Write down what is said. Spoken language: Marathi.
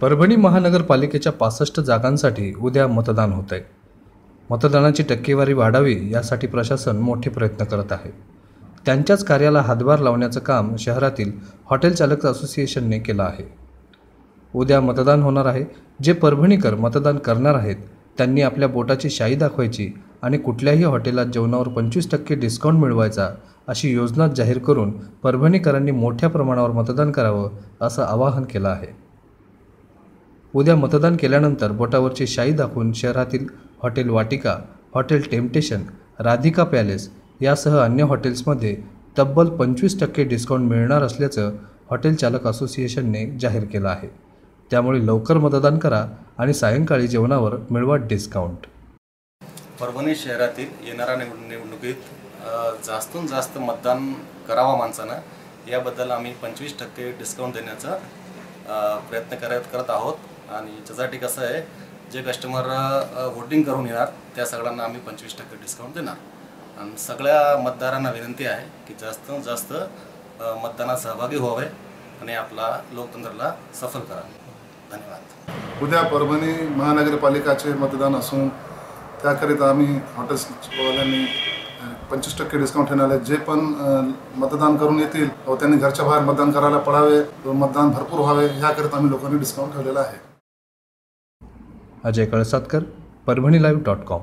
परभणी महानगरपालिकेच्या पासष्ट जागांसाठी उद्या मतदान होत आहे मतदानाची टक्केवारी वाढावी यासाठी प्रशासन मोठे प्रयत्न करत आहे. त्यांच्याच कार्याला हातभार लावण्याचं काम शहरातील हॉटेल चालक असोसिएशनने केलं आहे. उद्या मतदान होणार आहे. जे परभणीकर मतदान करणार आहेत त्यांनी आपल्या बोटाची शाई दाखवायची आणि कुठल्याही हॉटेलात जेवणावर पंचवीस टक्के डिस्काउंट मिळवायचा अशी योजना जाहीर करून परभणीकरांनी मोठ्या प्रमाणावर मतदान करावं असं आवाहन केलं आहे. उद्या मतदान केल्यानंतर बोटावरची शाई दाखवून शहरातील hotel Vatika hotel Temptation Radhika palace यासह अन्य हॉटेल्समध्ये तब्बल पंचवीस टक्के डिस्काउंट मिळणार असल्याचं हॉटेल चालक असोसिएशनने जाहीर केलं आहे. त्यामुळे लवकर मतदान करा आणि सायंकाळी जेवणावर मिळवा डिस्काउंट. परभणी शहरातील येणाऱ्या निवड निवडणुकीत अ, जास्तीत जास्त मतदान करावा माणसानं. याबद्दल आम्ही पंचवीस टक्के डिस्काउंट देण्याचा प्रयत्न करत करत आहोत. आणि त्याच्यासाठी कसं आहे जे कस्टमर वोटिंग करून येणार त्या सगळ्यांना आम्ही पंचवीस टक्के डिस्काउंट देणार. आणि सगळ्या मतदारांना विनंती आहे की जास्तीत जास्त मतदानात सहभागी व्हावे आणि आपला लोकतंत्राला सफल करावे धन्यवाद. उद्या परभणी महानगरपालिकाचे मतदान असून त्याकरिता आम्ही हॉटेल्सवाल्यांनी पंचवीस टक्के डिस्काउंट ठेवणार आहे जे पण मतदान करून येतील व त्यांनी घरच्या बाहेर मतदान करायला पडावे व मतदान भरपूर व्हावे ह्याकरिता आम्ही लोकांनी डिस्काउंट ठेवलेला आहे. Ajay Kalsatkar Parbhani live dot com